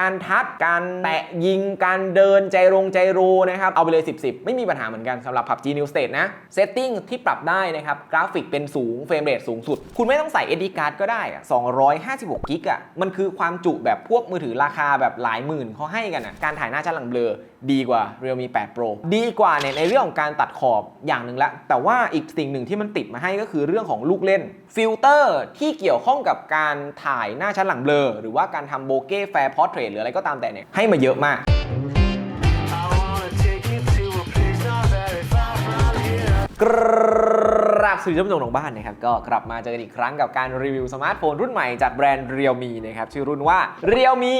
การทัดการแตะยิงการเดินใจรงใจโรนะครับ เอาไปเลย 10 10 ไม่มีปัญหาเหมือนกันสำหรับ PUBG New State นะเซตติ้งที่ปรับได้นะครับ กราฟิกเป็นสูงเฟรมเรทสูงสุด คุณไม่ต้องใส่ SD card ก็ได้อะ256กิกอะมันคือความจุแบบพวกมือถือราคาแบบหลายหมื่นเขาให้กันอะการถ่ายหน้าชัดหลังเบลอ ดีกว่า Realme 8 Pro ดีกว่าเนี่ยในเรื่องของการตัดขอบอย่างหนึ่งละ แต่ว่าอีกสิ่งหนึ่งที่มันติดมาให้ก็คือเรื่องของลูกเล่น ฟิลเตอร์ที่เกี่ยวข้องกับการถ่ายหน้าชั้นหลังเบลอ หรือว่าการทำโบเก้แฟร์พอร์เทรตหรืออะไรก็ตามแต่เนี่ยให้มาเยอะมากกร บสวัสดีท่านผู้ชมทางบ้านนะครับก็กลับมาเจอกันอีกครั้งกับการรีวิวสมาร์ทโฟนรุ่นใหม่จากแบรนด์ Realme นะครับชื่อรุ่นว่า Realme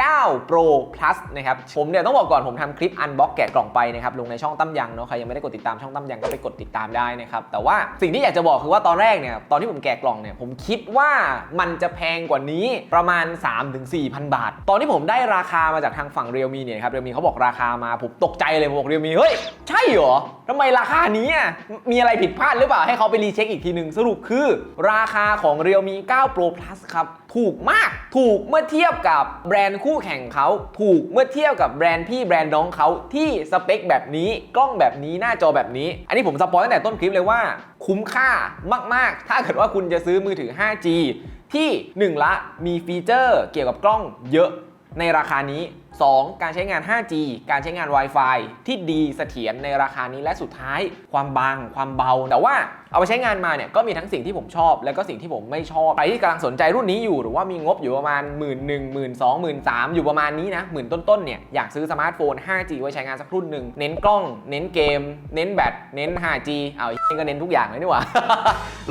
9 Pro Plus นะครับผมเนี่ยต้องบอกก่อนผมทำคลิปอันบ็อกแกะกล่องไปนะครับลงในช่องตั้มยังเนาะใครยังไม่ได้กดติดตามช่องตั้มยังก็ไปกดติดตามได้นะครับแต่ว่าสิ่งที่อยากจะบอกคือว่าตอนแรกเนี่ยตอนที่ผมแกะกล่องเนี่ยผมคิดว่ามันจะแพงกว่านี้ประมาณ 3-4,000บาท ตอนที่ผมได้ราคามาจากทางฝั่ง Realme เนี่ยครับ Realme เขาบอกราคามาผมตกใจเลยผมบอก Realme เฮ้ยใช่เหรอทำไมราคานี้มีอะไรผิดพลาดหรือเปล่าให้เขาไปรีเช็คอีกทีหนึ่งสรุปคือ ราคาของ Realme 9 Pro Plus ครับ ถูกมากถูกเมื่อเทียบกับแบรนด์คู่แข่งเขา ถูกเมื่อเทียบกับแบรนด์พี่แบรนด์น้องเขาที่สเปคแบบนี้กล้องแบบนี้หน้าจอแบบนี้ อันนี้ผมสปอยตั้งแต่ต้นคลิปเลยว่า คุ้มค่ามาก ๆ ถ้าเกิดว่าคุณจะซื้อมือถือ 5G ที่ 1 ละมีฟีเจอร์เกี่ยวกับกล้องเยอะในราคานี้ 2. การใช้งาน 5G การใช้งาน Wi-Fi ที่ดีเสถียรในราคานี้และสุดท้าย ความบาง ความเบา แต่ว่าเอาไปใช้งานมาเนี่ยก็มีทั้งสิ่งที่ผมชอบ แล้วก็สิ่งที่ผมไม่ชอบใครที่กำลังสนใจรุ่นนี้อยู่หรือว่ามีงบอยู่ประมาณ1 1 0 0 0 0 1 2 0 0 0 0อยู่ประมาณนี้นะหมื่นต้นๆเนี่ยอยากซื้อสมาร์ทโฟน 5G ไว้ใช้งานสักรุ่นหนึ่งเน้นกล้อง เน้นเกม เน้นแบตเน้น 5G เอาอีกก็เน้นทุกอย่างเลยนี่หว่า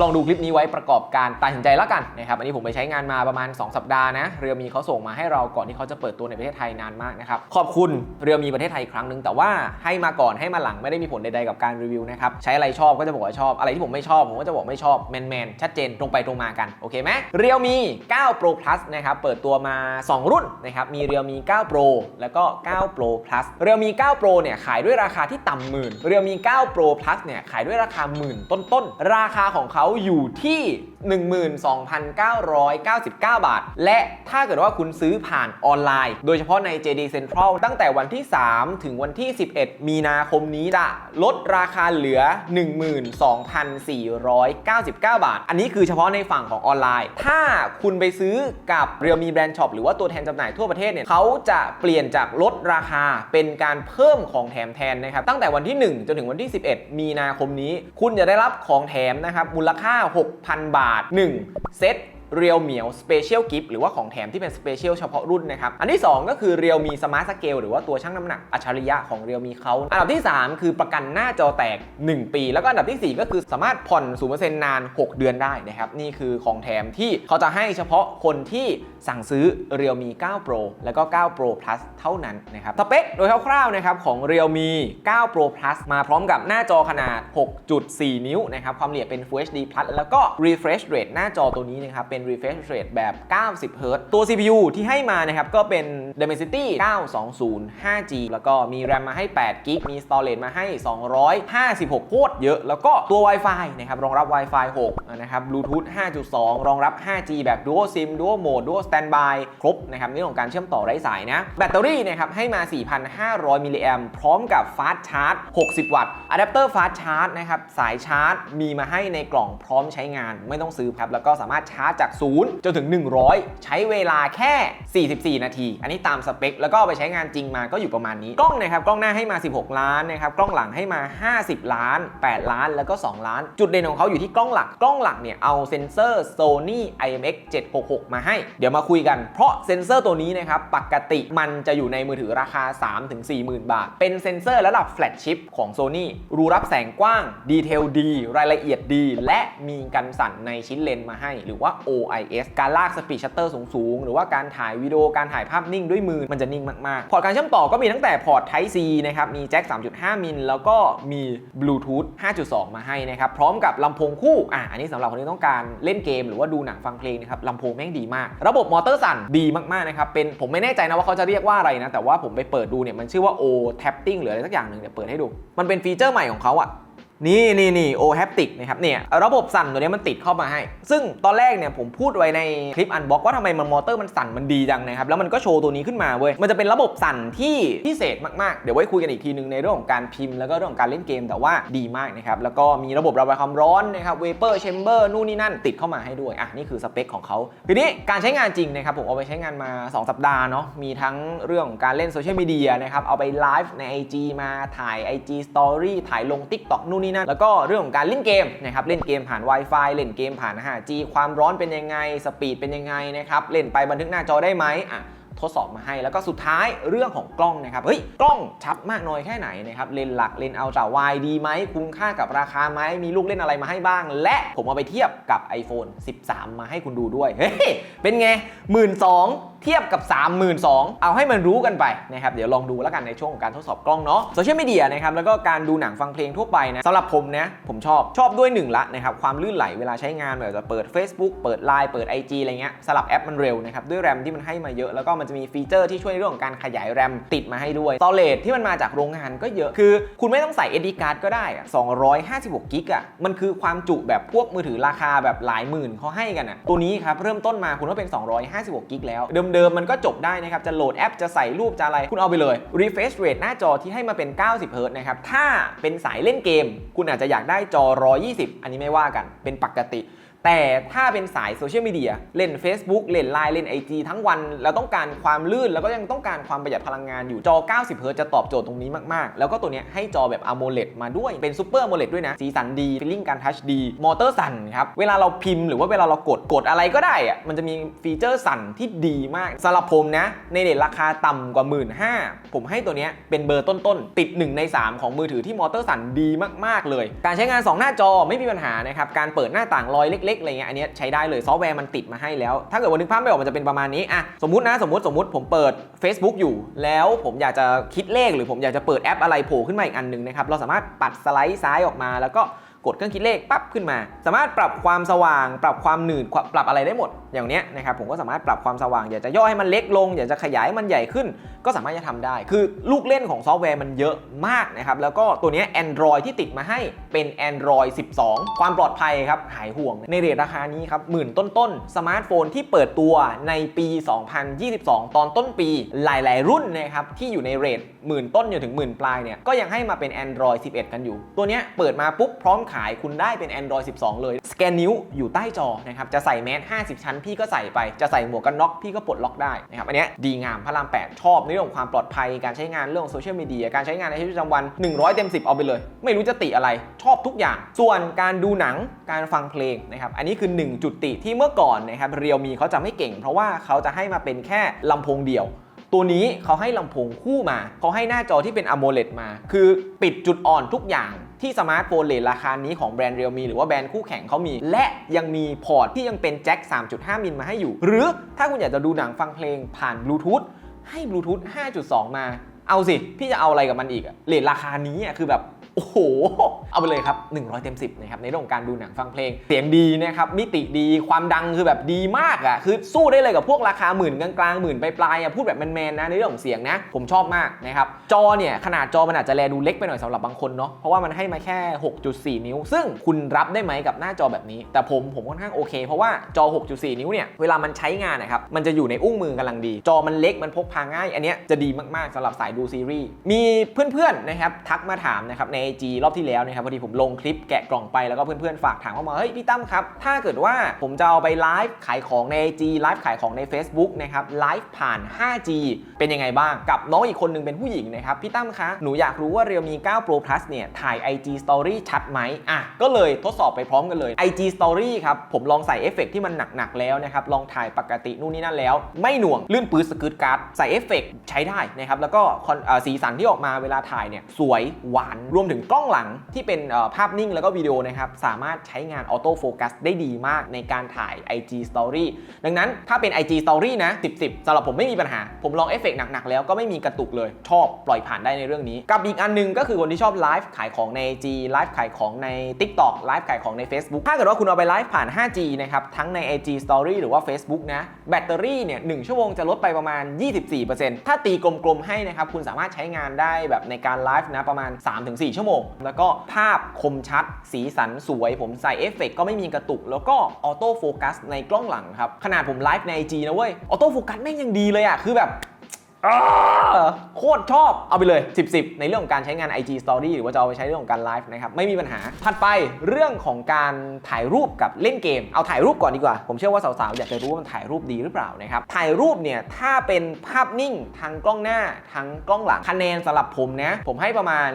ลองดูคลิปนี้ไว้ประกอบการตัดสินใจแล้วกันนะครับอันนี้ผมไปใช้งานมาประมาณ 2 สัปดาห์นะเรียวมีเขาส่งมาให้เราก่อนที่เขาจะเปิดตัวในประเทศไทยนานมากนะครับขอบคุณเรียวมีประเทศไทยครั้งหนึ่งแต่ว่าให้มาก่อนให้มาหลังไม่ได้มีผลใดๆกับการรีวิวนะครับใช้อะไรชอบก็จะบอกว่าชอบอะไรที่ผมไม่ชอบ ผมก็จะบอกไม่ชอบแมนๆชัดเจนตรงไปตรงมากัน โอเคไหมเรียวมี 9 Pro Plus นะครับเปิดตัวมา 2 รุ่นนะครับมีเรียวมี 9 Pro แล้วก็ 9 Pro Plus เรียวมี 9 Pro เนี่ยขายด้วยราคาที่ต่ำหมื่นเรียวมี 9 Pro Plus เนี่ยขายด้วยราคาหมื่นต้นๆ ราคาของเขาอยู่ที่ 12,999 บาท และถ้าเกิดว่าคุณซื้อผ่านออนไลน์ โดยเฉพาะใน JD Central ตั้งแต่วันที่ 3 ถึงวันที่ 11 มีนาคมนี้จะลดราคาเหลือ1,499 บาท อันนี้คือเฉพาะในฝั่งของออนไลน์ ถ้าคุณไปซื้อกับเรียวมีแบรนด์ช็อปหรือว่าตัวแทนจำหน่ายทั่วประเทศเนี่ยเขาจะเปลี่ยนจากลดราคาเป็นการเพิ่มของแถมแทนนะครับ ตั้งแต่วันที่ 1 จนถึงวันที่ 11 มีนาคมนี้ คุณจะได้รับของแถมนะครับมูลค่า 6,000 บาท 1 เซต เรียวเหมียวสเปเชียลกิฟหรือว่าของแถมที่เป็นสเปเชียลเฉพาะรุ่นนะครับ อันที่ 2 ก็คือเรียวมีสมาร์ทสเกลหรือว่าตัวชั่งน้ำหนักอัจฉริยะของเรียวมีเขาอันดับที่ 3 คือประกันหน้าจอแตก 1 ปี แล้วก็อันดับทีสี่4 ก็คือสามารถผ่อน0%นาน 6 เดือนได้นะครับนี่คือของแถมที่เขาจะให้เฉพาะคนที่สั่งซื้อเรียวมี9 Pro แล้วก็9 Pro Plus เท่านั้นนะครับสเปคโดยคร่าวๆนะครับของเรียวมี9 Pro Plus มาพร้อมกับหน้าจอขนาด 6.4 นิ้วนะครับความละเอียดเป็น Full HD Plus แล้วก็ refresh rate หน้าจอตัวนี้นะครับเป็น็น refresh rate แบบ 90 Hz ตัว CPU ที่ให้มานะครับก็เป็น Dimensity 920 5G แล้วก็มี RAM มาให้8 GB มี storage มาให้ 256 โคตรเยอะ แล้วก็ตัว Wi-Fi นะครับรองรับ Wi-Fi 6 นะครับ Bluetooth 5.2 รองรับ 5G แบบ Dual SIM Dual Mode Dual Standby ครบนะครับในเรื่องของการเชื่อมต่อไร้สายนะ แบตเตอรี่นะครับให้มา 4,500 มิลลิแอมพร้อมกับ Fast Charge 60 วัตต์อะแดปเตอร์ Fast Charge นะครับสายชาร์จมีมาให้ในกล่องพร้อมใช้งานไม่ต้องซื้อครับแล้วก็สามารถชาร์จจากศูนย์จนถึง 100 ใช้เวลาแค่ 44 นาที อันนี้ตามสเปค แล้วก็ไปใช้งานจริงมาก็อยู่ประมาณนี้ กล้องนะครับ กล้องหน้าให้มา 16 ล้านนะครับ กล้องหลังให้มา 50 ล้าน 8 ล้าน แล้วก็ 2 ล้าน จุดเด่นของเขาอยู่ที่กล้องหลัก กล้องหลักเนี่ยเอาเซ็นเซอร์ Sony IMX 766 มาให้ เดี๋ยวมาคุยกัน เพราะเซ็นเซอร์ตัวนี้นะครับ ปกติมันจะอยู่ในมือถือราคา 3-4 0,000 บาท เป็นเซ็นเซอร์ระดับแฟลชชิปของ Sony รูรับแสงกว้าง ดีเทลดี รายละเอียดดี และมีกันสั่นในชิ้นเลนมาให้ หรือว่า OIS การลากสปีดชัตเตอร์สูงๆ หรือว่าการถ่ายวิดีโอการถ่ายภาพนิ่งด้วยมือมันจะนิ่งมากๆ พอร์ตการเชื่อมต่อก็มีตั้งแต่พอร์ต Type C นะครับมีแจ็ค3.5 มิลแล้วก็มี Bluetooth 5.2 มาให้นะครับพร้อมกับลำโพงคู่อะอันนี้สำหรับคนที่ต้องการเล่นเกมหรือว่าดูหนังฟังเพลงนะครับลำโพงแม่งดีมาก ระบบมอเตอร์สั่นดีมากๆนะครับเป็นผมไม่แน่ใจนะว่าเขาจะเรียกว่าอะไรนะแต่ว่าผมไปเปิดดูเนี่ยมันชื่อว่า O tapping หรืออะไรสักอย่างหนึ่งเดี๋ยวเปิดให้ดู มันเป็นฟีเจอร์ใหม่ของเขาอะ นี่นี่นี่โอแฮปติกนะครับเนี่ยระบบสั่นตัวนี้มันติดเข้ามาให้ ซึ่งตอนแรกเนี่ยผมพูดไว้ในคลิปอันบ็อกว่าทำไมมันมอเตอร์มันสั่นมันดีจังนะครับแล้วมันก็โชว์ตัวนี้ขึ้นมาเว้ยมันจะเป็นระบบสั่นที่พิเศษมากๆ เดี๋ยวไว้คุยกันอีกทีนึงในเรื่องของการพิมพ์แล้วก็เรื่องของการเล่นเกมแต่ว่าดีมากนะครับแล้วก็มีระบบระบายความร้อนนะครับเวเปอร์แชมเบอร์นู่นนี่นั่นติดเข้ามาให้ด้วยอะนี่คือสเปคของเขาทีนี้การใช้งานจริงนะครับผมเอาไปใช้งานมา 2 สัปดาห์เนาะมีทั้งเรื่องของการเล่นโซเชียลมีเดียนะครับเอาไปไลฟ์ใน IG มาถ่าย IG Story ถ่ายลง TikTok นู่นนี่นั่นแล้วก็เรื่องของการเล่นเกมนะครับเล่นเกมผ่าน Wi-Fi เล่นเกมผ่าน 5G ความร้อนเป็นยังไงสปีดเป็นยังไงนะครับเล่นไปบันทึกหน้าจอได้ไหมอะทดสอบมาให้แล้วก็สุดท้ายเรื่องของกล้องนะครับเฮ้ยกล้องชัดมากน้อยแค่ไหนนะครับเลนหลักเลนส์อัลตร้าไวด์ดีไหมคุ้มค่ากับราคาไหมมีลูกเล่นอะไรมาให้บ้าง และผมเอาไปเทียบกับ iPhone 13 มาให้คุณดูด้วยเฮ้ยเป็นไง1 2ื่นเทียบกับ 32,000 เอาให้มันรู้กันไปนะครับ เดี๋ยวลองดูแล้วกันในช่วงของการทดสอบกล้องเนาะโซเชียลมีเดียนะครับ แล้วก็การดูหนังฟังเพลงทั่วไปนะสำหรับผมนะ ผมชอบ ชอบด้วยหนึ่งละนะครับ ความลื่นไหลเวลาใช้งานแบบจะเปิด Facebook เปิด Line เปิด IG อะไรเงี้ย สลับแอปมันเร็วนะครับ ด้วยแรมที่มันให้มาเยอะ แล้วก็มันจะมีฟีเจอร์ที่ช่วยในเรื่องของการขยายแรมติดมาให้ด้วย s t o r a g e ที่มันมาจากโรงงานก็เยอะ คือ คุณไม่ต้องใส่ SD card ก็ได้อะ256กิกอะมันคือความจุแบบพวกมือถือราคาแบบหลายหมื่นเขาให้กันอะตัวนี้ครับเริ่มต้นมาคุณก็เป็น 256กิกแล้วเดิมๆ มันก็จบได้นะครับ จะโหลดแอปจะใส่รูปจะอะไร คุณเอาไปเลย refresh rate หน้าจอที่ให้มาเป็น 90 Hz นะครับ ถ้าเป็นสายเล่นเกม คุณอาจจะอยากได้จอ 120 อันนี้ไม่ว่ากันเป็นปกติ แต่ถ้าเป็นสายโซเชียลมีเดียเล่น Facebook เล่น Line เล่น IG ทั้งวันแล้วต้องการความลื่น แล้วก็ยังต้องการความประหยัดพลังงานอยู่จอ 90 Hz จะตอบโจทย์ตรงนี้มากๆ แล้วก็ตัวเนี้ยให้จอแบบ AMOLED มาด้วยเป็น Super AMOLED ด้วยนะ สีสันดีฟีลลิ่งการทัชดีมอเตอร์สั่นครับ เวลาเราพิมพ์หรือว่าเวลาเรากดกดอะไรก็ได้อะมันจะมีฟีเจอร์สั่นที่ดีมากสำหรับผมนะ ในเด็ดราคาต่ำกว่า 1 5ื่นผมให้ตัวเนี้ยเป็นเบอร์ต้นๆติด 1 ใน 3 ของมือถือที่มอเตอร์สั่นดีมากๆเลย การใช้งาน 2 หน้าจอไม่มีปัญหานะครับการเปิดหน้าต่างรอยเล็กๆอะไรเงี้ยอันนี้ใช้ได้เลยซอฟต์แวร์มันติดมาให้แล้ว ถ้าเกิดวันนึงภาพไม่ออกมันจะเป็นประมาณนี้อะสมมตินะสมมติสมมติผมเปิด Facebook อยู่ แล้วผมอยากจะคิดเลขหรือผมอยากจะเปิดแอปอะไรโผล่ขึ้นมาอีกอันหนึ่งนะครับเราสามารถปัดสไลด์ซ้ายออกมาแล้วก็ กดเครื่องคิดเลขปั๊บขึ้นมา สามารถปรับความสว่าง ปรับความหนืดปรับอะไรได้หมด อย่างเนี้ยนะครับผมก็สามารถปรับความสว่าง อยากจะย่อให้มันเล็กลง อยากจะขยายมันใหญ่ขึ้น ก็สามารถจะทำได้ คือลูกเล่นของซอฟต์แวร์มันเยอะมากนะครับแล้วก็ตัวเนี้ย Android ที่ติดมาให้เป็น Android 12 ความปลอดภัยครับหายห่วง ในเรทราคานี้ครับหมื่นต้นๆสมาร์ทโฟนที่เปิดตัวในปี 2022 ตอนต้นปีหลาย ๆ รุ่นนะครับที่อยู่ในเรทหมื่นต้นจนถึงหมื่นปลายเนี่ยก็ยังให้มาเป็น Android 11 กันอยู่ ตัวเนี้ยเปิดมาปุ๊บพร้อมขายายคุณได้เป็น Android 12 เลย สแกนนิ้วอยู่ใต้จอนะครับจะใส่แมส50 ชั้นพี่ก็ใส่ไปจะใส่หมวกกันน็อกพี่ก็ปลดล็อกได้นะครับอันนี้ดีงามพระราม 8 ชอบในเรื่องของความปลอดภัยการใช้งานเรื่องโซเชียลมีเดียการใช้งานในชีวิตประจำวัน 100 เต็ม 10 เอาไปเลย ไม่รู้จะติอะไรชอบทุกอย่าง ส่วนการดูหนังการฟังเพลงนะครับอันนี้คือ 1 จุดติที่เมื่อก่อนนะครับเรียวมีเขาจะไม่เก่ง เพราะว่าเขาจะให้มาเป็นแค่ลำโพงเดียวตัวนี้เขาให้ลำโพงคู่มา เขาให้หน้าจอที่เป็น AMOLED มา คือปิดจุดอ่อนทุกอย่าง ที่สมาร์ทโฟนเลทราคานี้ของแบรนด์เรียวมีหรือว่าแบรนด์คู่แข่งเขามี และยังมีพอร์ตที่ยังเป็นแจ็ค 3.5 มิลมาให้อยู่ หรือถ้าคุณอยากจะดูหนังฟังเพลงผ่านบลูทูธให้บลูทูธ5.2 มา เอาสิ พี่จะเอาอะไรกับมันอีกอะเลทราคานี้อะคือแบบ โอ้โห เอาไปเลยครับ 100 เต็ม 10นะครับในเรื่องของการดูหนังฟังเพลง เสียงดีนะครับมิติดีความดังคือแบบดีมากอะคือสู้ได้เลยกับพวกราคาหมื่นกลางๆหมื่นปลายๆอะพูดแบบแมนๆนะในเรื่องของเสียงนะ ผมชอบมากนะครับจอเนี่ยขนาดจอมันอาจจะแลดูเล็กไปหน่อยสำหรับบางคนเนาะเพราะว่ามันให้มาแค่ 6.4 นิ้ว ซึ่งคุณรับได้ไหมกับหน้าจอแบบนี้ แต่ผมผมค่อนข้างโอเค เพราะว่าจอ 6.4 นิ้วเนี่ยเวลามันใช้งานนะครับมันจะอยู่ในอุ้งมือกำลังดี จอมันเล็กมันพกพาง่าย อันเนี้ยจะดีมากๆสำหรับสายดูซีรีส์มีเพื่อนๆนะครับทักมาถามนะครับใน IG รอบที่แล้วนะครับพอดีผมลงคลิปแกะกล่องไปแล้วก็เพื่อนๆฝากถามเข้ามาเฮ้ยพี่ตั้มครับ ถ้าเกิดว่าผมจะเอาไปไลฟ์ขายของใน IG ไลฟ์ขายของใน Facebook นะครับไลฟ์ผ่าน 5G เป็นยังไงบ้างกับน้องอีกคนหนึงเป็นผู้หญิงนะครับพี่ตั้มคะหนูอยากรู้ว่า Realme 9 Pro Plus เนี่ยถ่าย IG Story ชัดไหมอะก็เลยทดสอบไปพร้อมกันเลย IG Story ครับผมลองใส่เอฟเฟกต์ที่มันหนักๆแล้วนะครับลองถ่ายปกตินู่นนี่นั่นแล้ว ไม่หน่วงลื่นปื้ดสกึดการ์ดใส่เอฟเฟกต์ใช้ได้นะครับแล้วก็สีสันที่ออกมาเวลาถ่ายเนี่ยสวยหวานรวมถึงกล้องหลังที่เป็นภาพนิ่งแล้วก็วิดีโอนะครับสามารถใช้งานออโต้โฟกัสได้ดีมากในการถ่าย IG Story ดังนั้นถ้าเป็น IG Story นะ 10 10สำหรับผมไม่มีปัญหา ผมลองเอฟเฟกต์หนัก ๆ แล้วก็ไม่มีกระตุกเลย ชอบปล่อยผ่านได้ในเรื่องนี้ กับอีกอันหนึงก็คือคนที่ชอบไลฟ์ขายของใน IG ไลฟ์ขายของใน TikTok ไลฟ์ขายของใน Facebook ถ้าเกิดว่าคุณเอาไปไลฟ์ผ่าน 5G นะครับทั้งใน IG Story หรือว่า Facebook นะแบตเตอรี่เนี่ยหชั่วโมงจะลดไปประมาณ 24%ถ้าตีกลมๆให้นะครับคุณสามารถใช้งานได้แบบในการไลฟ์นะประมาณ 3-4 ชั่วโมงแล้วก็ภาพคมชัด สีสันสวย ผมใส่เอฟเฟกต์ก็ไม่มีกระตุก แล้วก็ออโต้โฟกัสในกล้องหลังครับ ขนาดผมไลฟ์ใน IG นะเว้ย ออโต้โฟกัสแม่งยังดีเลยอะคือแบบ อ้าโคตรชอบเอาไปเลย 10 10 ในเรื่องของการใช้งาน IG Story หรือว่าจะเอาไปใช้เรื่องของการไลฟ์นะครับ ไม่มีปัญหา ถัดไปเรื่องของการถ่ายรูปกับเล่นเกม เอาถ่ายรูปก่อนดีกว่า ผมเชื่อว่าสาวๆ อยากจะรู้ว่ามันถ่ายรูปดีหรือเปล่านะครับ ถ่ายรูปเนี่ย ถ้าเป็นภาพนิ่งทางกล้องหน้าทางกล้องหลังคะแนนสำหรับผมนะ ผมให้ประมาณ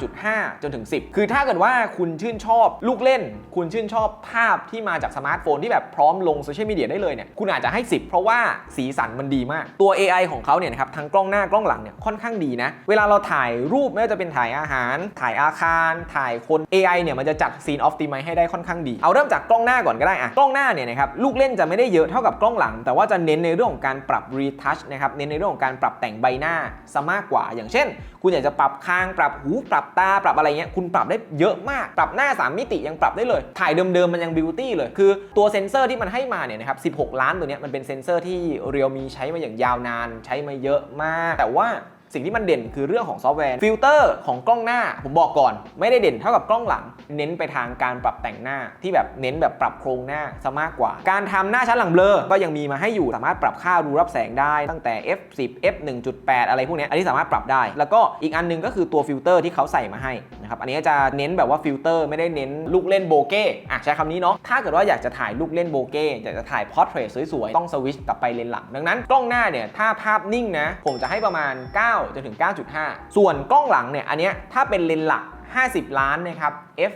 9.5 จนถึง 10 คือถ้าเกิดว่าคุณชื่นชอบลูกเล่น คุณชื่นชอบภาพที่มาจากสมาร์ทโฟนที่แบบพร้อมลงโซเชียลมีเดียได้เลยเนี่ยคุณอาจจะให้ 10 เพราะว่าสีสันมันดีมากตัว AI ของเขาเนี่ยนะครับทั้งกล้องหน้ากล้องหลังเนี่ยค่อนข้างดีนะ เวลาเราถ่ายรูปไม่ว่าจะเป็นถ่ายอาหาร ถ่ายอาคาร ถ่ายคน AI เนี่ยมันจะจัดซีนออฟติมให้ได้ค่อนข้างดี เอาเริ่มจากกล้องหน้าก่อนก็ได้อะกล้องหน้าเนี่ยนะครับลูกเล่นจะไม่ได้เยอะเท่ากับกล้องหลัง แต่ว่าจะเน้นในเรื่องของการปรับ retouch นะครับเน้นในเรื่องของการปรับแต่งใบหน้าซะมากกว่า อย่างเช่น คุณอยากจะปรับคางปรับหูปรับตาปรับอะไรเงี้ยคุณปรับได้เยอะมาก ปรับหน้า 3 มิติยังปรับได้เลย ถ่ายเดิมๆมันยังบิวตี้เลย คือตัวเซนเซอร์ที่มันให้มาเนี่ยนะครับ16 ล้านตัวเนี้ยมันเป็นเซนเซอร์ที่เรียวมีใช้มาอย่างยาวนานใช้มาเยอะมาก แต่ว่า สิ่งที่มันเด่นคือเรื่องของซอฟต์แวร์ฟิลเตอร์ของกล้องหน้าผมบอกก่อน ไม่ได้เด่นเท่ากับกล้องหลัง เน้นไปทางการปรับแต่งหน้าที่แบบเน้นแบบปรับโครงหน้าซะมากกว่า การทำหน้าชั้นหลังเบลอก็ยังมีมาให้อยู่สามารถปรับค่ารูรับแสงได้ตั้งแต่ f10 f 1.8 อะไรพวกนี้อันนี้สามารถปรับได้ แล้วก็อีกอันหนึงก็คือตัวฟิลเตอร์ที่เขาใส่มาให้นะครับอันนี้จะเน้นแบบว่าฟิลเตอร์ไม่ได้เน้นลูกเล่นโบเก้อะใช้คำนี้เนาะถ้าเกิดว่าอยากจะถ่ายลูกเล่นโบเก้อยากจะถ่ายพอร์เทรตสวยๆต้องสวิตช์กลับไปเลนส์หลังดังนั้นกล้องหน้าเนี่ยถ้าภาพนิ่งนะผมจะให้ประมาณ 9จนถึง 9.5 ส่วนกล้องหลังเนี่ยอันเนี้ยถ้าเป็นเลนส์หลัก 50 ล้านนะครับ f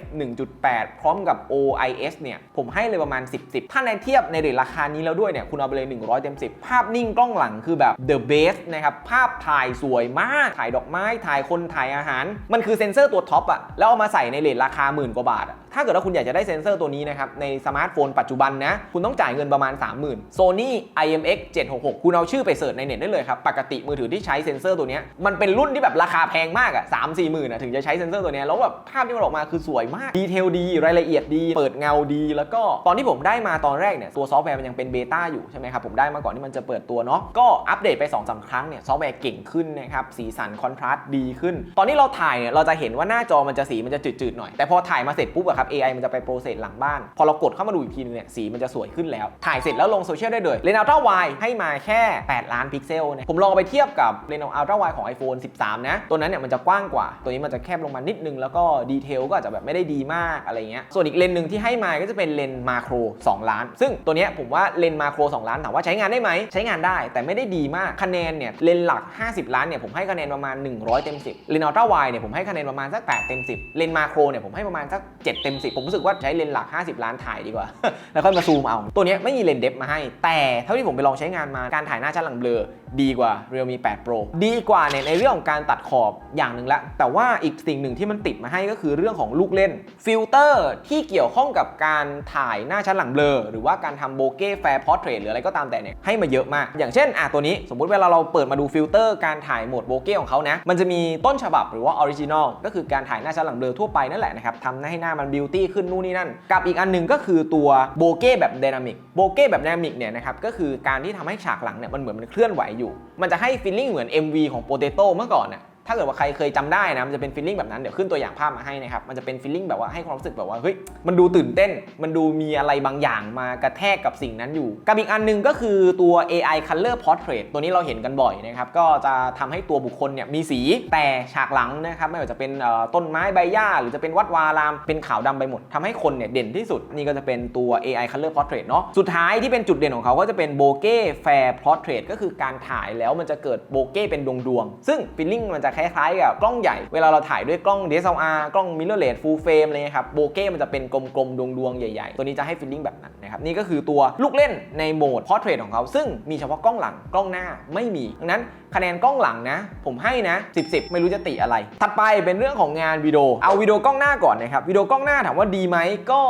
1.8 พร้อมกับ OIS เนี่ยผมให้เลยประมาณ 10 10 ถ้าในเทียบในเรทราคานี้แล้วด้วยเนี่ยคุณเอาไปเลย 100 เต็ม 10 ภาพนิ่งกล้องหลังคือแบบ the best นะครับ ภาพถ่ายสวยมาก ถ่ายดอกไม้ ถ่ายคนถ่ายอาหาร มันคือเซ็นเซอร์ตัวท็อปอะแล้วเอามาใส่ในเรทราคาหมื่นกว่าบาทอะถ้าเกิดว่าคุณอยากจะได้เซ็นเซอร์ตัวนี้นะครับ ในสมาร์ทโฟนปัจจุบันนะ คุณต้องจ่ายเงินประมาณ 30,000 Sony IMX 766 คุณเอาชื่อไปเสิร์ชในเน็ตได้เลยครับ ปกติมือถือที่ใช้เซ็นเซอร์ตัวนี้มันเป็นรุ่นที่แบบราคาแพงมากอะ3 4หมื่นอะถึงจะใช้เซ็นเซอร์ตัวนี้แล้วแบบภาพที่มันออกมาคือสวยมาก ดีเทลดี รายละเอียดดี เปิดเงาดี แล้วก็ตอนที่ผมได้มาตอนแรกเนี่ย ตัวซอฟต์แวร์มันยังเป็นเบต้าอยู่ใช่ไหมครับ ผมได้มาก่อนที่มันจะเปิดตัวเนาะ ก็อัปเดตไป2อสาครั้งเนี่ย ซอฟต์แวร์เก่งขึ้นนะครับ สีสันคอนทราสต์ดีขึ้น ตอนที่เราถ่ายเนี่ย เราจะเห็นว่าหน้าจอมันจะสีมันจะจืดๆหน่อย แต่พอถ่ายมาเสร็จปุ๊บอะครับ AI มันจะไปโปรเซสหลังบ้าน พอเรากดเข้ามาดูอีกทีนึงเนี่ย สีมันจะสวยขึ้นแล้ว ถ่ายเสร็จแล้วลงโซเชียลได้เลยเลนส์อัลตร้าไวให้มาแค่ 8 ล้านพิกเซลเนี่ยผมลองไปเทียบกับเลนอัลตร้าไวของ iPhone 13 นะ ตัวนั้นเนี่ยมันจะกว้างกว่า ตัวนี้มันจะแคบลงมานิดนึงแล้วก็ดีเทลก็อาจจะแบบไม่ได้ดีมากอะไรเงี้ยส่วนอีกเลนหนึ่งที่ให้มาก็จะเป็นเลนมาโคร 2 ล้าน ซึ่งตัวเนี้ยผมว่าเลนมาโคร 2 ล้านถามว่าใช้งานได้ไหมใช้งานได้แต่ไม่ได้ดีมากคะแนนเนี่ยเลนหลัก 50 ล้านเนี่ยผมให้คะแนนประมาณ 100 เต็ม 10เลนส์อัลตร้าไวเนี่ยผมให้คะแนนประมาณสัก 8 เต็ม 10 เลนมาโครเนี่ยผมให้ประมาณสัก 7 เต็ม 10 ผมรู้สึกว่าใช้เลนหลัก 50 ล้านถ่ายดีกว่า แล้วค่อยมาซูมเอาตัวเนี้ยไม่มีเลนเดฟมาให้ แต่เท่าที่ผมไปลองใช้งานมาการถ่ายหน้าชั้นหลังเบลอ ดีกว่า Realme 8 Pro ดีกว่าเนี่ยในเรื่องของการตัดขอบอย่างหนึ่งละแต่ว่าอีกสิ่งหนึ่งที่มันติดมาให้ก็คือเรื่องของลูกเล่น ฟิลเตอร์ที่เกี่ยวข้องกับการถ่ายหน้าชั้นหลังเบลอ หรือว่าการทำโบเก้แฟร์พอร์เทรตหรืออะไรก็ตามแต่เนี่ยให้มาเยอะมาก อย่างเช่นอะตัวนี้สมมุติเวลาเราเปิดมาดูฟิลเตอร์การถ่ายโหมดโบเก้ของเขานะมันจะมีต้นฉบับหรือว่าออริจินอลก็คือการถ่ายหน้าชั้นหลังเบลอทั่วไปนั่นแหละนะครับทำให้หน้ามันบิวตี้ขึ้นนู่นนี่นั่นกับอีกอันหนึ่งก็คือตัวโบเก้แบบไดนามิกโบเก้แบบไดนามิกเนี่ยนะครับก็คือการที่ทำให้ฉากหลังเนี่ยมันเหมือนมันเคลื่อนไหวอยู่มันจะให้ฟีลลิ่งเหมือน MV ของโปเตโต้เมื่อก่อนน่ะ ถ้าเกิดว่าใครเคยจำได้นะมันจะเป็นฟีลลิ่งแบบนั้นเดี๋ยวขึ้นตัวอย่างภาพมาให้นะครับมันจะเป็นฟีลลิ่งแบบว่าให้ความรู้สึกแบบว่าเฮ้ยมันดูตื่นเต้น มันดูมีอะไรบางอย่างมากระแทกกับสิ่งนั้นอยู่ กับอีกอันหนึงก็คือตัว AI Color Portrait ตัวนี้เราเห็นกันบ่อยนะครับก็จะทำให้ตัวบุคคลเนี่ยมีสีแต่ฉากหลังนะครับไม่ว่าจะเป็นต้นไม้ใบหญ้า หรือจะเป็นวัดวาราม เป็นขาวดำไปหมดทำให้คนเนี่ยเด่นที่สุด นี่ก็จะเป็นตัว AI Color Portrait เนาะสุดท้ายที่เป็นจุดเด่นของเขาก็จะเป็นโบเก้แฟร์พอร์เทรตก็คือการถ่ายแล้วมันจะเกิดโบเก้เป็นดวงๆซึ่งฟีลลิ่งมันจะคล้ายๆกับกล้องใหญ่ เวลาเราถ่ายด้วยกล้อง DSLR กล้อง mirrorless full frame อะไรเงี้ยครับโบเก้มันจะเป็นกลมๆดวงๆใหญ่ๆ ตัวนี้จะให้ฟีลลิ่งแบบนั้นนะครับนี่ก็คือตัวลูกเล่นในโหมด portrait ของเขา ซึ่งมีเฉพาะกล้องหลังกล้องหน้าไม่มีดังนั้นคะแนนกล้องหลังนะ ผมให้นะ10 10 ไม่รู้จะติอะไร ถัดไปเป็นเรื่องของงานวิดีโอ เอาวิดีโอกล้องหน้าก่อนนะครับวิดีโอกล้องหน้าถามว่าดีไหมก็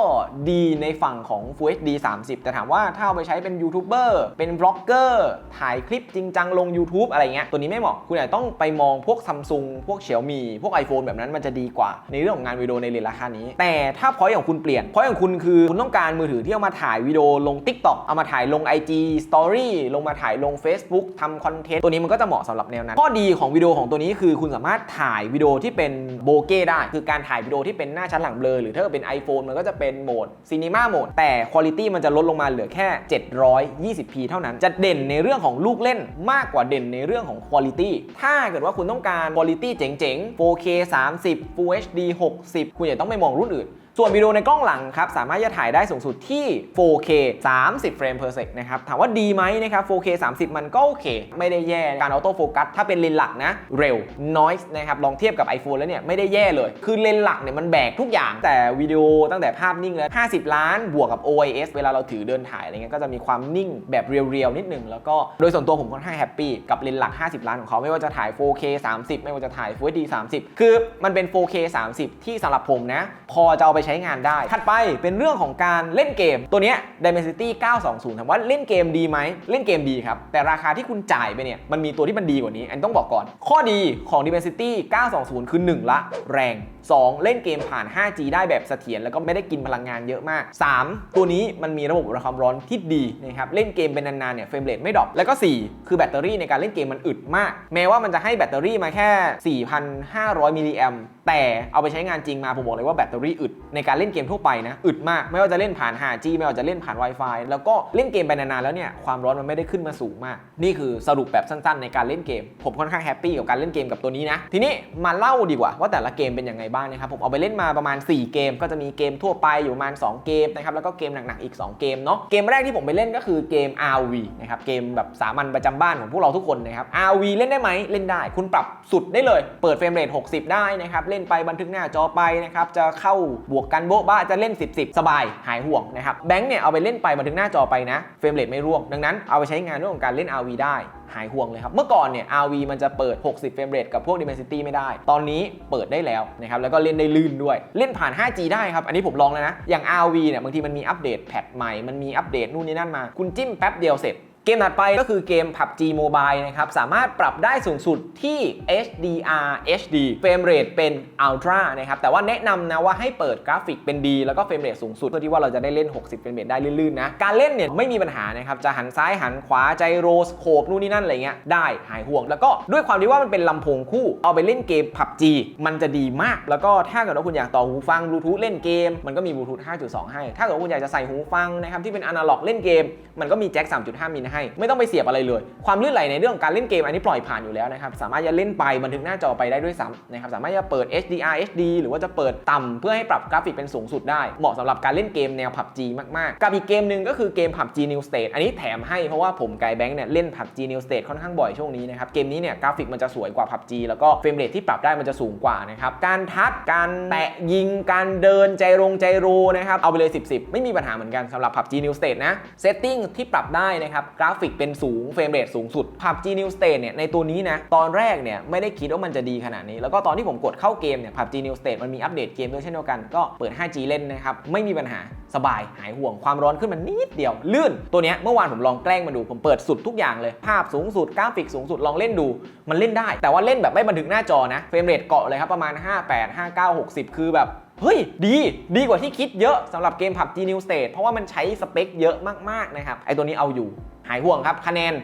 ดีในฝั่งของ Full HD 30 แต่ถามว่าถ้าเอาไปใช้เป็นยูทูบเบอร์เป็นบล็อกเกอร์ถ่ายคลิปจริงจังลง YouTube อะไรเงี้ยตัวนี้ไม่เหมาะคุณอาจต้องไปมองพวกส Samsung พวก Xiaomi พวก iPhone แบบนั้นมันจะดีกว่า ในเรื่องของงานวิดีโอในเลนราคานี้ แต่ถ้าพอยของคุณเปลี่ยนพอยของคุณคือคุณต้องการมือถือที่เอามาถ่ายวิดีโอลง TikTok เอามาถ่ายลง IG Story ลงมาถ่ายลง Facebook ทำคอนเทนต์ตัวนี้มันก็จะเหมาะสำหรับแนวนั้น ข้อดีของวิดีโอของตัวนี้คือคุณสามารถถ่ายวิดีโอที่เป็นโบเก้ได้ คือการถ่ายวิดีโอที่เป็นหน้าชั้นหลังเบลอหรือถ้าเป็น iPhone มันก็จะเป็นโหมด Cinema Mode แต่คุณภาพมันจะลดลงมาเหลือแค่ 720p เท่านั้น จะเด่นในเรื่องของลูกเล่นมากกว่าเด่นในเรื่องของคุณภาพถ้าเกิดว่าคุณต้องการคุณภาพเจ๋งๆ 4K 30 Full HD 60 คุณอย่าต้องไปมองรุ่นอื่น ส่วนวิดีโอในกล้องหลังครับสามารถจะถ่ายได้สูงสุดที่ 4K 30 เฟรม per sec นะครับ ถามว่าดีไหมนะครับ 4K 30 มันก็โอเค ไม่ได้แย่ การออโต้โฟกัสถ้าเป็นเลนส์หลักนะ เร็ว noise นะครับ ลองเทียบกับ iPhone แล้วเนี่ย ไม่ได้แย่เลย คือเลนส์หลักเนี่ยมันแบกทุกอย่าง แต่วิดีโอตั้งแต่ภาพนิ่งแล้ว 50 ล้านบวกกับ OIS เวลาเราถือเดินถ่ายอะไรเงี้ยก็จะมีความนิ่งแบบเรียวๆนิดนึงแล้วก็โดยส่วนตัวผมค่อนข้างแฮปปี้กับเลนส์หลัก 50 ล้านของเขาไม่ว่าจะถ่าย 4K 30 ไม่ว่าจะถ่าย Full HD 30 คือมันเป็น 4K 30 ที่สำหรับผมนะพอจะเอาไปใช้งานได้ ถัดไปเป็นเรื่องของการเล่นเกม ตัวนี้ Dimensity 920ถามว่าเล่นเกมดีไหม เล่นเกมดีครับ แต่ราคาที่คุณจ่ายไปเนี่ย มันมีตัวที่มันดีกว่านี้ อันต้องบอกก่อน ข้อดีของ Dimensity 920 คือ 1 ละ แรง 2 เล่นเกมผ่าน 5G ได้แบบเสถียรแล้วก็ไม่ได้กินพลังงานเยอะมาก 3 ตัวนี้มันมีระบบระความร้อนที่ดีนะครับ เล่นเกมเป็นนานๆเนี่ยเฟรมเรทไม่ดรอป แล้วก็ 4 คือแบตเตอรี่ในการเล่นเกมมันอึดมาก แม้ว่ามันจะให้แบตเตอรี่มาแค่ 4,500มิลลิแอมแต่เอาไปใช้งานจริงมาผมบอกเลยว่าแบตเตอรี่อึดในการเล่นเกมทั่วไปนะอึดมากไม่ว่าจะเล่นผ่าน 5G ไม่ว่าจะเล่นผ่าน Wi-Fi แล้วก็เล่นเกมไปนานๆแล้วเนี่ยความร้อนมันไม่ได้ขึ้นมาสูงมาก นี่คือสรุปแบบสั้นๆ ในการเล่นเกม ผมค่อนข้างแฮปปี้กับการเล่นเกมกับตัวนี้นะทีนี้มาเล่าดีกว่าว่าแต่ละเกมเป็นยังไงบ้างนะครับผมเอาไปเล่นมาประมาณ 4 เกม ก็จะมีเกมทั่วไปอยู่ประมาณ 2 เกมนะครับแล้วก็เกมหนักๆอีก 2 เกมเนาะเกมแรกที่ผมไปเล่นก็คือเกม RV นะครับเกมแบบสามัญประจำบ้านของพวกเราทุกคนนะครับ RV เล่นได้ไหมเล่นได้ คุณปรับสุดได้เลย เปิดเฟรมเรท60 ได้นะครับเล่นไปบันทึกหน้าจอไปนะครับจะเข้าบวกกันโบ๊ะบ้าจะเล่น 10 10 สบายหายห่วงนะครับแบงค์เนี่ยเอาไปเล่นไปบันทึกหน้าจอไปนะเฟรมเรทไม่ร่วง ดังนั้นเอาไปใช้งานเรื่องของการเล่น RV ได้หายห่วงเลยครับ เมื่อก่อนเนี่ย RV มันจะเปิด 60 เฟรมเรทกับพวก Dimensity ไม่ได้ ตอนนี้เปิดได้แล้วนะครับ แล้วก็เล่นได้ลื่นด้วย เล่นผ่าน 5G ได้ครับ อันนี้ผมลองแล้วนะ อย่าง RV เนี่ย บางทีมันมีอัปเดตแพทใหม่ มันมีอัปเดตนู่นนี่นั่นมา คุณจิ้มแป๊บเดียวเสร็จ เกมถัดไปก็คือเกม PUBG Mobile นะครับ สามารถปรับได้สูงสุดที่ HDR HD เฟรมเรทเป็น Ultra นะครับ แต่ว่าแนะนำนะว่าให้เปิดกราฟิกเป็นดี แล้วก็เฟรมเรทสูงสุด เพื่อที่ว่าเราจะได้เล่น 60 เฟรมเรทได้ลื่นๆนะ การเล่นเนี่ยไม่มีปัญหานะครับ จะหันซ้ายหันขวาไจโรสโคปนู่นนี่นั่นอะไรเงี้ยได้หายห่วง แล้วก็ด้วยความที่ว่ามันเป็นลำโพงคู่เอาไปเล่นเกม PUBG มันจะดีมาก แล้วก็ถ้าเกิดว่าคุณอยากต่อหูฟังบลูทูธเล่นเกม มันก็มีบลูทูธ5.2 ให้ ถ้าเกิดว่าคุณอยากจะใส่หูฟังนะครับที่เป็นอนาล็อกเล่นเกม มันก็มีแจ็ค3.5มิลให้ ไม่ต้องไปเสียบอะไรเลย ความลื่นไหลในเรื่องการเล่นเกมอันนี้ปล่อยผ่านอยู่แล้วนะครับ สามารถจะเล่นไปบันทึกหน้าจอไปได้ด้วยซ้ำนะครับ สามารถจะเปิด HDR HD หรือว่าจะเปิดต่ำเพื่อให้ปรับกราฟิกเป็นสูงสุดได้ เหมาะสำหรับการเล่นเกมแนว PUBG มากๆ กับอีกเกมหนึ่งก็คือเกม PUBG New State อันนี้แถมให้เพราะว่าผมไกด์แบงค์เนี่ยเล่น PUBG New State ค่อนข้างบ่อยช่วงนี้นะครับ เกมนี้เนี่ยกราฟิกมันจะสวยกว่า PUBG แล้วก็เฟรมเรทที่ปรับได้มันจะสูงกว่านะครับ การทัด การแตะยิง การเดินใจรงใจโรนะครับ เอาไปเลย 10 10 ไม่มีปัญหาเหมือนกันสำหรับ PUBG New State นะ เซตติ้งที่ปรับได้นะครับกราฟิกเป็นสูงเฟรมเรทสูงสุด PUBG New State เนี่ยในตัวนี้นะตอนแรกเนี่ยไม่ได้คิดว่ามันจะดีขนาดนี้ แล้วก็ตอนที่ผมกดเข้าเกมเนี่ย PUBG New State มันมีอัปเดตเกมด้วยเช่นเดียวกันก็เปิด 5G เล่นนะครับไม่มีปัญหาสบายหายห่วงความร้อนขึ้นมันนิดเดียว ลื่นตัวเนี้ยเมื่อวานผมลองแกล้งมาดูผมเปิดสุดทุกอย่างเลย ภาพสูงสุดกราฟิกสูงสุดลองเล่นดู มันเล่นได้ แต่ว่าเล่นแบบไม่บันทึกหน้าจอนะเฟรมเรทเกาะเลยครับประมาณ 58 59 60 คือแบบ เฮ้ยดี ดีกว่าที่คิดเยอะสำหรับเกม PUBG New State เพราะว่ามันใช้สเปคเยอะมากๆนะครับไอตัวนี้เอาอยู่ หายห่วงครับคะแนน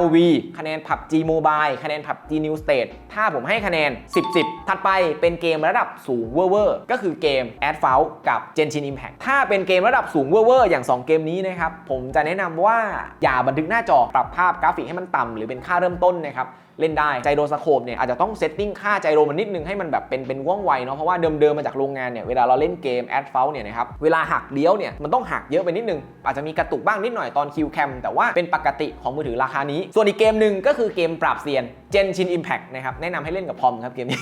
RV คะแนน PUBG Mobile คะแนน PUBG New State ถ้าผมให้คะแนน 10 10 ถัดไปเป็นเกมระดับสูงเวอร์ก็คือเกม a d f a u l กับ Genshin Impact ถ้าเป็นเกมระดับสูงเวอร์เวอร์อย่าง 2 เกมนี้นะครับ ผมจะแนะนำว่าอย่าบันทึกหน้าจอปรับภาพกราฟิกให้มันต่ำหรือเป็นค่าเริ่มต้นนะครับ เล่นได้ไจโรสโคปเนี่ยอาจจะต้องเซตติ้งค่าไจโรมันนิดนึงให้มันแบบเป็นเป็นว่องไวเนาะเพราะว่าเดิมๆมาจากโรงงานเนี่ยเวลาเราเล่นเกมแอดเฟลเนี่ยนะครับเวลาหักเลี้ยวเนี่ยมันต้องหักเยอะไปนิดนึง อาจจะมีกระตุกบ้างนิดหน่อยตอนคิวแคมแต่ว่าเป็นปกติของมือถือราคานี้ ส่วนอีกเกมหนึ่งก็คือเกมปราบเซียน Genshin Impact นะครับแนะนำให้เล่นกับพอมครับเกมนี้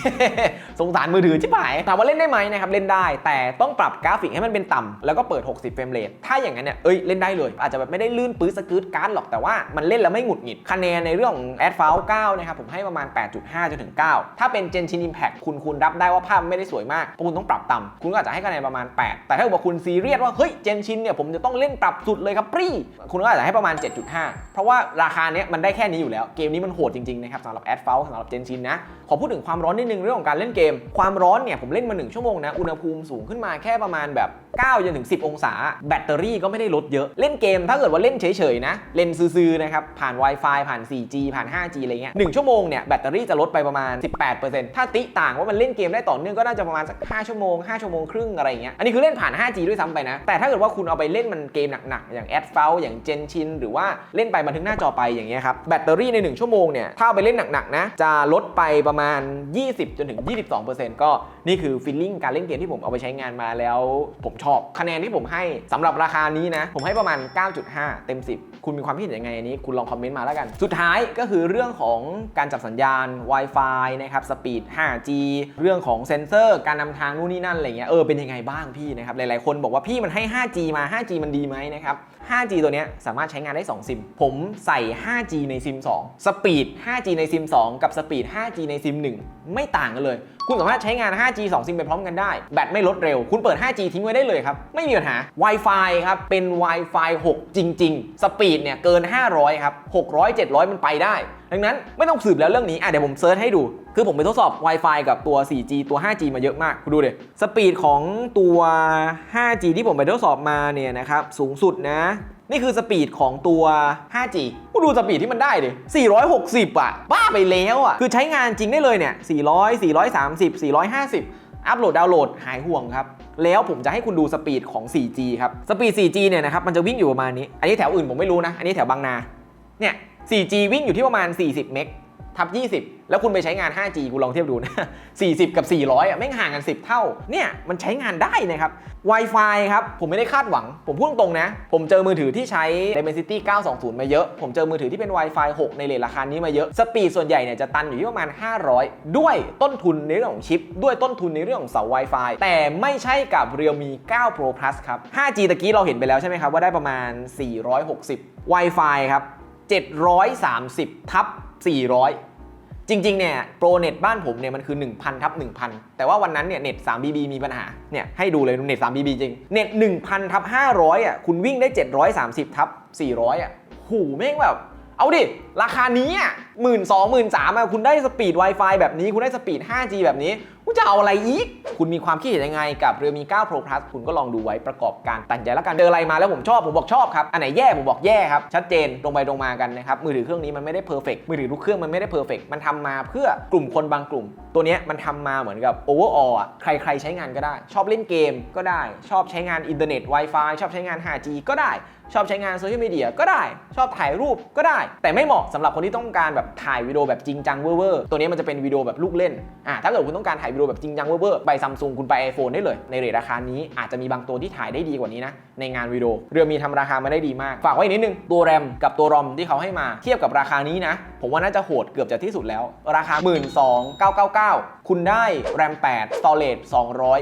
สงสารมือถือชิบหายถามว่าเล่นได้ไหมนะครับเล่นได้ แต่ต้องปรับกราฟิกให้มันเป็นต่ำแล้วก็เปิด 60 เฟรมเรทถ้าอย่างนั้นเนี่ยเอ้ยเล่นได้เลย อาจจะแบบไม่ได้ลื่นปื้ดสกืดการ์ดหรอกแต่ว่ามันเล่นแล้วไม่หงุดหงิดคะแนนในเรื่องของ a d f a u l 9นะครับผมให้ประมาณ 8.5จนถึง 9 ถ้าเป็น Genshin Impact คุณคุณรับได้ว่าภาพไม่ได้สวยมากเพราะคุณต้องปรับต่ำคุณก็อาจจะให้คะแนนประมาณ 8 แต่ถ้าเกิดว่าคุณซีเรียสว่าเฮ้ย Genshin เนี่ยผมจะต้องเล่นปรับสุดเลยครับปรีคุณก็อาจจะให้ประมาณ 7.5 เพราะว่าราคาเนี้ยมันได้แค่นี้อยู่แล้วเกมนี้มันโหดจริงๆนะครับสำหรับรับแอดเฟลสำหรับเจนชินนะ ขอพูดถึงความร้อนนิดนึงเรื่องของการเล่นเกม ความร้อนเนี่ยผมเล่นมา 1 ชั่วโมงนะ อุณหภูมิสูงขึ้นมาแค่ประมาณแบบ9จนถึง 10 องศา แบตเตอรี่ก็ไม่ได้ลดเยอะ เล่นเกมถ้าเกิดว่าเล่นเฉยๆนะ เล่นซื่อๆนะครับ ผ่าน Wi-Fi ผ่าน 4G ผ่าน 5G อะไรเงี้ย1ชั่วโมงเนี่ยแบตเตอรี่จะลดไปประมาณ 18%ถ้าติต่างว่ามันเล่นเกมได้ต่อเนื่องก็น่าจะประมาณสัก 5 ชั่วโมง 5 ชั่วโมงครึ่งอะไรเงี้ย อันนี้คือเล่นผ่าน 5G ด้วยซ้ำไปนะ แต่ถ้าเกิดว่าคุณเอาไปเล่นมันเกมหนักๆ อย่าง a d f a l อย่าง Genshin หรือว่าเล่นไปบันทึกหน้าจอไปอย่างเงี้ยครับ แบตเตอรี่ใน 1 ชั่วโมงเนี่ย ถ้าเอาไปเล่นหนักๆนะ จะลดไปประมาณ 20 จนถึง 22%ก็นี่คือฟีลลิ่งการเล่นเกมที่ผมเอาไปใช้งานมาแล้วผมชอบ คะแนนที่ผมให้สำหรับราคานี้นะ ผมให้ประมาณ 9.5 เต็ม 10 คุณมีความคิดเห็นยังไงอันนี้ คุณลองคอมเมนต์มาแล้วกัน สุดท้ายก็คือเรื่องของการจับสัญญาณ Wi-Fi นะครับสปีด 5G เรื่องของเซ็นเซอร์ การนำทางนู่นนี่นั่นอะไรเงี้ยเออเป็นยังไงบ้างพี่นะครับหลายๆคนบอกว่าพี่มันให้ 5G มา 5G มันดีไหมนะครับ 5G ตัวนี้สามารถใช้งานได้ 2 ซิม ผมใส่ 5G ในซิม 2 สปีด 5G ในซิม 2 กับสปีด 5G ในซิม 1 ไม่ต่างกันเลย คุณสามารถใช้งาน 5G 2 ซิมไปพร้อมกันได้ แบตไม่ลดเร็ว คุณเปิด 5G ทิ้งไว้ได้เลยครับ ไม่มีปัญหา Wi-Fi ครับ เป็น Wi-Fi 6 จริง ๆ สปีดเนี่ยเกิน 500 ครับ 600 700 มันไปได้ ดังนั้นไม่ต้องสืบแล้วเรื่องนี้อะเดี๋ยวผมเซิร์ชให้ดู คือผมไปทดสอบ Wi-Fi กับตัว 4G ตัว 5G มาเยอะมากคุณดูเดิสปีดของตัว 5G ที่ผมไปทดสอบมาเนี่ยนะครับสูงสุดนะ นี่คือสปีดของตัว 5G กูดูสปีดที่มันได้ดิ 460 อะ บ้าไปแล้วอะ คือใช้งานจริงได้เลยเนี่ย 400 430 450 อัพโหลดดาวน์โหลดหายห่วงครับ แล้วผมจะให้คุณดูสปีดของ 4G ครับ สปีด 4G เนี่ยนะครับ มันจะวิ่งอยู่ประมาณนี้ อันนี้แถวอื่นผมไม่รู้นะ อันนี้แถวบางนา เนี่ย 4G วิ่งอยู่ที่ประมาณ 40 เมก ทับ20 แล้วคุณไปใช้งาน 5G กูลองเทียบดูนะ 40 กับ 400อะแม่งห่างกัน 10 เท่า เนี่ยมันใช้งานได้นะครับ Wi-Fi ครับ ผมไม่ได้คาดหวัง ผมพูดตรงๆนะ ผมเจอมือถือที่ใช้ Dimensity 920 มาเยอะ ผมเจอมือถือที่เป็น Wi-Fi 6 ในเลทราคานี้มาเยอะ สปีดส่วนใหญ่เนี่ยจะตันอยู่ที่ประมาณ 500 ด้วยต้นทุนในเรื่องของชิป ด้วยต้นทุนในเรื่องของเสา Wi-Fi แต่ไม่ใช่กับ Realme 9 Pro Plus ครับ 5G ตะกี้เราเห็นไปแล้วใช่ไหมครับว่าได้ประมาณ 460 Wi-Fi ครับ730ทับ 400 จริงๆ เนี่ยโปรเน็ตบ้านผมเนี่ยมันคือ 1,000ทับ1,000 แต่ว่าวันนั้นเนี่ยเน็ต 3BB มีปัญหา เนี่ยให้ดูเลยเน็ต 3BB จริง เน็ต 1,000ทับ500 อะ คุณวิ่งได้ 730ทับ400 อะ หูแม่งแบบ เอาดิราคานี้อะหมื่นสองหมื่นสามคุณได้สปีด Wi-Fi แบบนี้ คุณได้สปีด 5G แบบนี้ คุณจะเอาอะไรอีก คุณมีความคิดเห็นยังไงกับ Realme 9 Pro Plus คุณก็ลองดูไว้ประกอบการตัดใจแล้วกัน เจออะไรมาแล้วผมชอบ ผมบอกชอบครับ อันไหนแย่ผมบอกแย่ครับ ชัดเจนตรงไปตรงมากันนะครับ มือถือเครื่องนี้มันไม่ได้เพอร์เฟกมือถือทุกเครื่องมันไม่ได้เพอร์เฟกมันทำมาเพื่อกลุ่มคนบางกลุ่ม ตัวเนี้ยมันทำมาเหมือนกับ overall อะใครๆใช้งานก็ได้ ชอบเล่นเกมก็ได้ ชอบใช้งานอินเทอร์เน็ต Wi-Fi ชอบใช้งาน 5G ก็ได้ ชอบใช้งานโซเชียลมีเดียก็ได้ ชอบถ่ายรูปก็ได้ แต่ไม่เหมาะสำหรับคนที่ต้องการแบบถ่ายวิดีโอแบบจริงจังเวอร์ตัวนี้มันจะเป็นวิดีโอแบบลูกเล่นอะถ้าเกิดคุณต้องการถ่ายวิดีโอแบบจริงจังเวอร์ไปซัมซุงคุณไป iPhone ได้เลย ในเรทราคานี้อาจจะมีบางตัวที่ถ่ายได้ดีกว่านี้นะในงานวิดีโอเรือมีทำราคามาได้ดีมาก ฝากไว้อีกนิดนึง ตัวแรมกับตัวรอมที่เขาให้มาเทียบกับราคานี้นะ ผมว่าน่าจะโหดเกือบจะที่สุดแล้ว ราคา 12,999 คุณได้แรม8 storage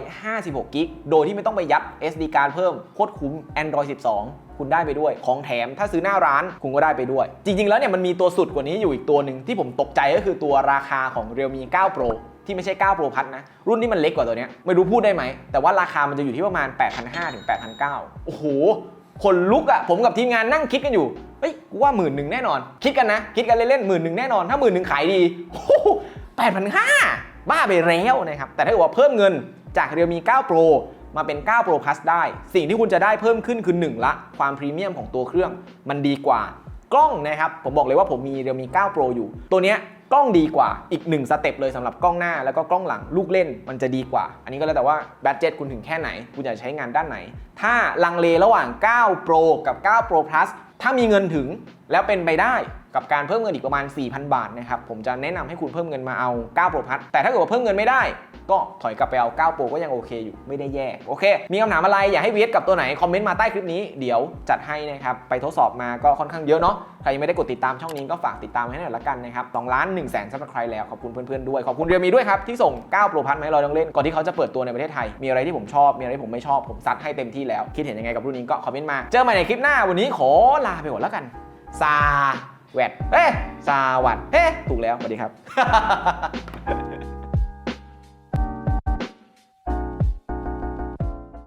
256กิกโดยที่ไม่ต้องไปยัด SD card เพิ่มโคตรคุ้ม Android 12 คุณได้ไปด้วย ของแถมถ้าซื้อหน้าร้านคุณก็ได้ไปด้วย จริง ๆ แล้วเนี่ยมันมีตัวสุดกว่านี้อยู่อีกตัวหนึ่งที่ผมตกใจก็คือตัวราคาของ Realme 9 Pro ที่ไม่ใช่ 9 Pro Plus นะ รุ่นนี้มันเล็กกว่าตัวเนี้ยไม่รู้พูดได้ไหม แต่ว่าราคามันจะอยู่ที่ประมาณ 8,500ถึง8,900 โอ้โหคนลุกอะผมกับทีมงานนั่งคิดกันอยู่เฮ้ยกูว่าหมื่นหนึ่งแน่นอน คิดกันนะ คิดกันเล่นๆหมื่นหนึ่งแน่นอน ถ้าหมื่นหนึ่งขายดีโอ้แปดพันห้าบ้าไปแล้วนะครับ แต่ถ้าเกิดว่าเพิ่มเงินจาก Realme 9 Pro มาเป็น 9 Pro Plus ได้ สิ่งที่คุณจะได้เพิ่มขึ้นคือ 1 ละ ความพรีเมียมของตัวเครื่องมันดีกว่ากล้องนะครับ ผมบอกเลยว่าผมมี Realme 9 Pro อยู่ ตัวเนี้ยกล้องดีกว่าอีกหนึ่งสเต็ปเลยสำหรับกล้องหน้าแล้วก็กล้องหลังลูกเล่นมันจะดีกว่า อันนี้ก็แล้วแต่ว่าแบตเจ็ตคุณถึงแค่ไหน คุณอยากใช้งานด้านไหน ถ้าลังเลระหว่าง 9 Pro กับ 9 Pro Plus ถ้ามีเงินถึงแล้วเป็นไปได้ กับการเพิ่มเงินอีกประมาณ 4,000 บาทนะครับผมจะแนะนำให้คุณเพิ่มเงินมาเอา 9 Pro Plus แต่ถ้าเกิดว่าเพิ่มเงินไม่ได้ ก็ถอยกลับไปเอา 9 Pro ก็ยังโอเคอยู่ไม่ได้แย่โอเค มีคำถามอะไรอยากให้เวีดกับตัวไหนคอมเมนต์มาใต้คลิปนี้เดี๋ยวจัดให้นะครับไปทดสอบมาก็ค่อนข้างเยอะเนาะใครยังไม่ได้กดติดตามช่องนี้ก็ฝากติดตามให้หน่อยละกันนะครับ2ล้าน1แสนซับสไครต์แล้วขอบคุณเพื่อนๆด้วยขอบคุณเรียมีด้วยครับที่ส่ง 9 Pro Plus มาให้เราลองเล่นก่อนที่เขาจะเปิดตัวในประเทศไทยมีอะไรที่ผมชอบมีอะไรที่ผมไม่ชอบผมซัดให้เต็มที่แล้ว คิดเห็นยังไงกับรุ่นนี้ก็คอมเมนต์มาเจอใหม่ในคลิปหน้าวันนี้ขอลาไปก่อนแล้วกันซา แวดเฮ้ซาวัดเฮ้ถูกแล้วสวัสดีครับ